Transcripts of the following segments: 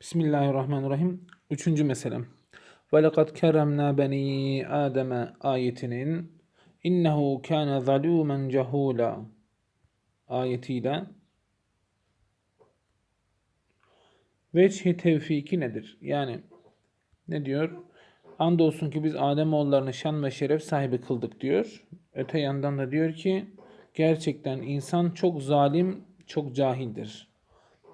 Bismillahirrahmanirrahim. Üçüncü meselem. Lekad keremna beni Adem'e ayetinin innehu kâne zalûmen cehûlâ ayetiyle veçhi tevfiki nedir? Yani ne diyor? Andolsun ki biz Ademoğullarını şan ve şeref sahibi kıldık diyor. Öte yandan da diyor ki gerçekten insan çok zalim, çok cahildir.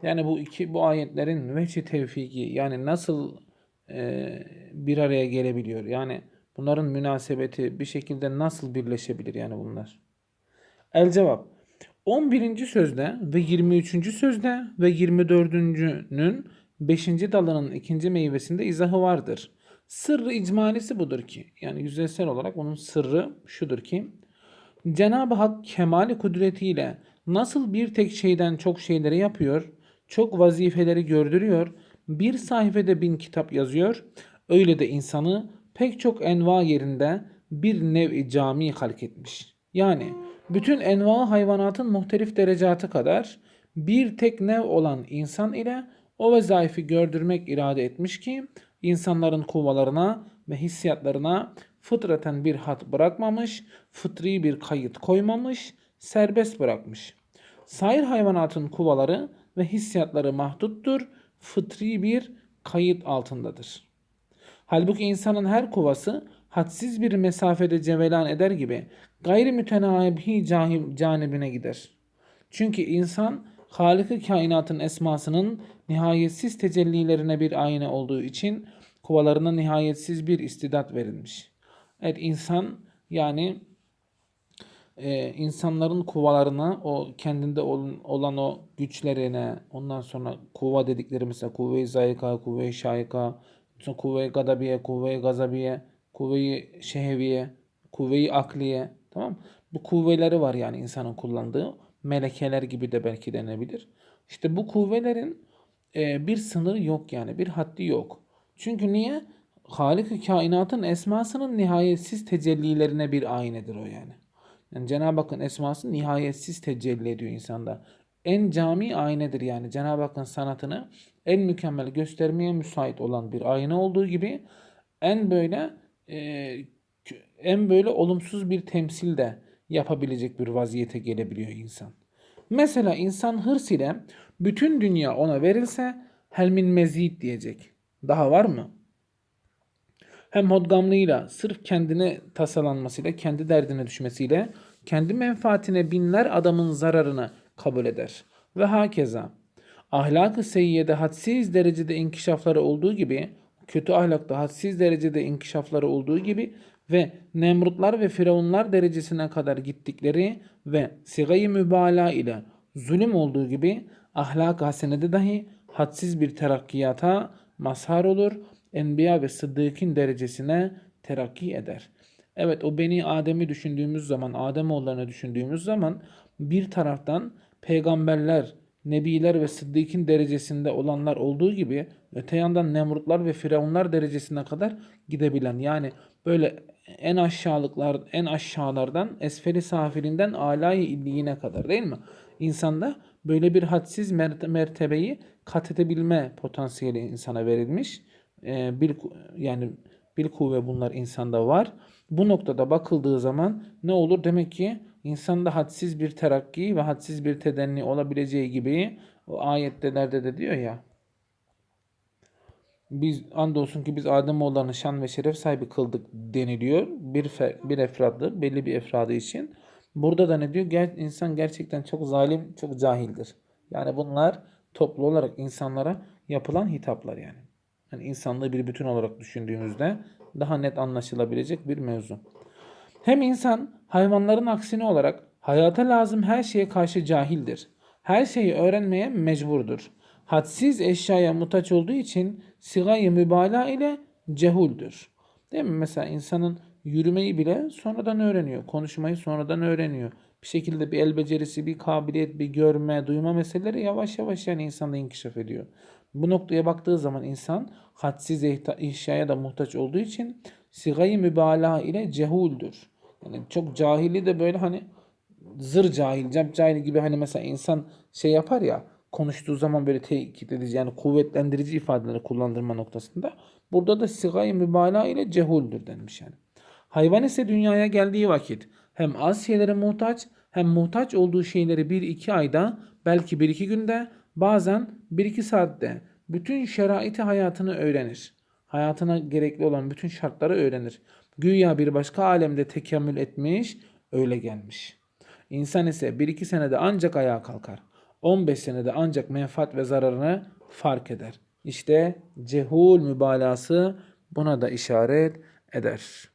Yani bu iki bu ayetlerin veçi tevfiki yani nasıl e, bir araya gelebiliyor? Yani bunların münasebeti bir şekilde nasıl birleşebilir yani bunlar? El cevap 11. sözde ve 23. sözde ve 24'ünün 5. dalının ikinci meyvesinde izahı vardır. Sırrı icmalisi budur ki yani yüzeysel olarak onun sırrı şudur ki Cenab-ı Hak kemali kudretiyle nasıl bir tek şeyden çok şeyleri yapıyor, çok vazifeleri gördürüyor, bir sayfede bin kitap yazıyor, öyle de insanı pek çok enva yerinde bir nev-i cami halk etmiş. Yani bütün enva hayvanatın muhtelif derecatı kadar bir tek nev olan insan ile o vazaifi gördürmek irade etmiş ki insanların kuvalarına ve hissiyatlarına fıtraten bir hat bırakmamış, fıtri bir kayıt koymamış, serbest bırakmış. Sair hayvanatın kuvaları ve hissiyatları mahduttur, fıtri bir kayıt altındadır. Halbuki insanın her kuvası hadsiz bir mesafede cevelan eder gibi gayri mütenabi canibine gider. Çünkü insan Halık-ı kainatın esmasının nihayetsiz tecellilerine bir ayna olduğu için kuvalarına nihayetsiz bir istidat verilmiş. Evet insan yani e, insanların kuvalarına o kendinde olan, olan o güçlerine ondan sonra kuva dedikleri mesela kuvve-i zayika, kuvve-i şayika, kuvve-i gadabiye, kuvve-i gazabiye, kuvve-i şehviye, kuvve-i akliye tamam Bu kuvveleri var yani insanın kullandığı melekeler gibi de belki denebilir. İşte bu kuvvelerin e, bir sınırı yok yani bir haddi yok. Çünkü niye? Halik-i kainatın esmasının nihayetsiz tecellilerine bir aynedir o yani. Yani Cenab-ı Hakk'ın esması nihayetsiz tecelli ediyor insanda. En cami aynedir yani Cenab-ı Hakk'ın sanatını en mükemmel göstermeye müsait olan bir ayna olduğu gibi en böyle e, en böyle olumsuz bir temsil de yapabilecek bir vaziyete gelebiliyor insan. Mesela insan hırs ile bütün dünya ona verilse helmin mezid diyecek. Daha var mı? Hem hodgamlığıyla, sırf kendine tasalanmasıyla, kendi derdine düşmesiyle, kendi menfaatine binler adamın zararını kabul eder. Ve hakeza. Ahlak-ı seyyede hadsiz derecede inkişafları olduğu gibi, kötü ahlakta hadsiz derecede inkişafları olduğu gibi ve Nemrutlar ve Firavunlar derecesine kadar gittikleri ve sigayı mübalağa ile zulüm olduğu gibi ahlak hasenede dahi hadsiz bir terakkiyata mazhar olur. Enbiya ve Sıddık'ın derecesine terakki eder. Evet o Beni Adem'i düşündüğümüz zaman, Ademoğullarını düşündüğümüz zaman bir taraftan peygamberler, nebiler ve sıddıkın derecesinde olanlar olduğu gibi öte yandan Nemrutlar ve Firavunlar derecesine kadar gidebilen yani böyle en aşağılıklar en aşağılardan esferi safilinden alay illiğine kadar değil mi? İnsanda böyle bir hadsiz mertebeyi kat edebilme potansiyeli insana verilmiş. Ee, bir yani bir kuvve bunlar insanda var. Bu noktada bakıldığı zaman ne olur? Demek ki insanda hadsiz bir terakki ve hadsiz bir tedenni olabileceği gibi o ayettelerde de diyor ya biz andolsun ki biz Ademoğullarını şan ve şeref sahibi kıldık deniliyor. Bir, fe, bir efradı, belli bir efradı için. Burada da ne diyor? Ger insan gerçekten çok zalim, çok cahildir. Yani bunlar toplu olarak insanlara yapılan hitaplar yani. Yani insanlığı bir bütün olarak düşündüğümüzde daha net anlaşılabilecek bir mevzu. Hem insan hayvanların aksine olarak hayata lazım her şeye karşı cahildir. Her şeyi öğrenmeye mecburdur. Hadsiz eşyaya muhtaç olduğu için sigayı mübalağa ile cehuldür. Değil mi? Mesela insanın yürümeyi bile sonradan öğreniyor. Konuşmayı sonradan öğreniyor. Bir şekilde bir el becerisi, bir kabiliyet, bir görme, duyma meseleleri yavaş yavaş yani insanda inkişaf ediyor. Bu noktaya baktığı zaman insan hadsiz eşyaya da muhtaç olduğu için sigayı mübalağa ile cehuldür. Yani çok cahili de böyle hani zır cahil, cep cahil gibi hani mesela insan şey yapar ya konuştuğu zaman böyle tekit edici yani kuvvetlendirici ifadeleri kullandırma noktasında. Burada da sigay mübalağa ile cehuldür denmiş yani. Hayvan ise dünyaya geldiği vakit hem az şeylere muhtaç hem muhtaç olduğu şeyleri bir iki ayda belki bir iki günde bazen bir iki saatte bütün şeraiti hayatını öğrenir. Hayatına gerekli olan bütün şartları öğrenir. Güya bir başka alemde tekemmül etmiş, öyle gelmiş. İnsan ise bir iki senede ancak ayağa kalkar. 15 senede ancak menfaat ve zararını fark eder. İşte cehul mübalası buna da işaret eder.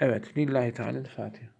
Evet, lillahi teala Fatiha.